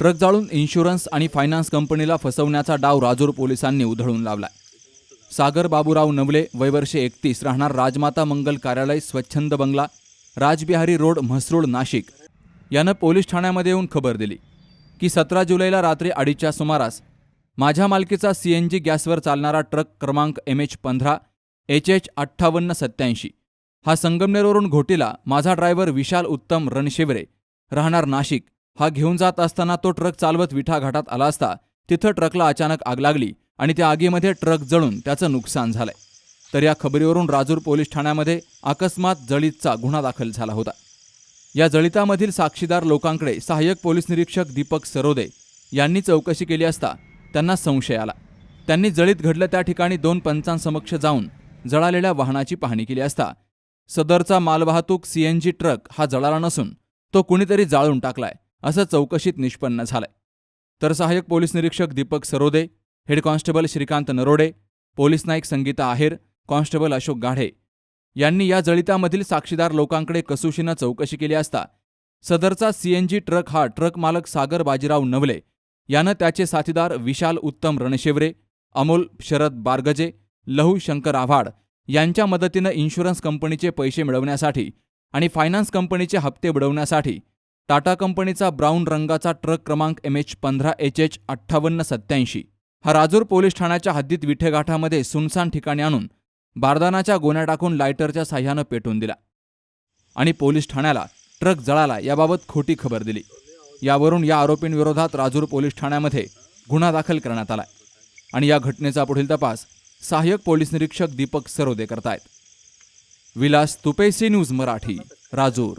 Truck जाळून insurance आणि finance कंपनीला फसवण्याचा डाव राजूर पोलिसांनी उधळून लावलाय. सागर बाबूराव नवले वयवर्षे एकतीस राहणार राजमाता मंगल कार्यालय स्वच्छंद बंगला राजबिहारी रोड म्हसरूळ नाशिक. यानं पोलीस ठाण्यामध्ये येऊन खबर दिली की सतरा जुलैला रात्री अडीचच्या सुमारास माझ्या मालकीचा सी एन जी गॅसवर चालणारा ट्रक क्रमांक एम एच पंधरा एच एच अठ्ठावन्न सत्याऐंशी हा संगमनेरवरून घोटीला माझा ड्रायव्हर विशाल उत्तम रणशिवरे राहणार नाशिक हा घेऊन जात असताना तो ट्रक चालवत विठा घाटात आला असता. तिथं ट्रकला अचानक आग लागली आणि त्या आगीमध्ये ट्रक जळून त्याचं नुकसान झालंय. तर या खबरीवरून राजूर पोलीस ठाण्यामध्ये अकस्मात जळीतचा गुन्हा दाखल झाला होता. या जळितामधील साक्षीदार लोकांकडे सहाय्यक पोलीस निरीक्षक दीपक सरोदे यांनी चौकशी केली असता त्यांना संशय आला. त्यांनी जळीत घडलं त्या ठिकाणी दोन पंचांसमक्ष जाऊन जळालेल्या वाहनाची पाहणी केली असता. सदरचा मालवाहतूक सीएनजी ट्रक हा जळाला नसून तो कुणीतरी जाळून टाकलाय. असं चौकशीत निष्पन्न झालंय. तर सहाय्यक पोलीस निरीक्षक Deepak Sarode head constable Shrikant Narode police Naik Sangita Aher constable Ashok Gadhe यांनी या जळितामधील साक्षीदार लोकांकडे कसुशीनं चौकशी केली असता सदरचा सीएनजी ट्रक हा ट्रक मालक सागर बाजीराव नवले यानं त्याचे साथीदार विशाल उत्तम रणशेवरे अमोल शरद बारगजे लहू शंकर आव्हाड यांच्या मदतीनं इन्शुरन्स कंपनीचे पैसे मिळवण्यासाठी आणि फायनान्स कंपनीचे हप्ते बुडवण्यासाठी टाटा कंपनीचा ब्राऊन रंगाचा ट्रक क्रमांक एम एच पंधरा एच एच अठ्ठावन्न सत्याऐंशी हा राजूर पोलीस ठाण्याच्या हद्दीत विठेगाठामध्ये सुनसान ठिकाणी आणून बारदानाच्या गोण्या टाकून लायटरच्या साह्यानं पेटून दिला. आणि पोलीस ठाण्याला ट्रक जळाला याबाबत खोटी खबर दिली. यावरून या आरोपींविरोधात राजूर पोलीस ठाण्यामध्ये गुन्हा दाखल करण्यात आला आणि या घटनेचा पुढील तपास सहाय्यक पोलीस निरीक्षक दीपक सरोदे करतायत. विलास तुपेसी न्यूज मराठी राजूर.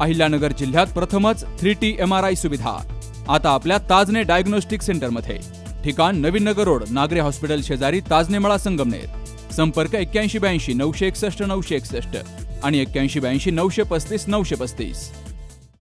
अहिल्यानगर जिल्ह्यात प्रथमच three T M R I सुविधा. आता आपल्या ताजने डायग्नोस्टिक सेंटरमध्ये. ठिकाण नवीन नगर रोड नागरे हॉस्पिटल शेजारी ताजने मळा संगमनेर. संपर्क एक्क्याऐंशी ब्याऐंशी नऊशे एकसष्ट नऊशे एकसष्ट आणि एक्क्याऐंशी ब्याऐंशी नऊशे पस्तीस नऊशे पस्तीस.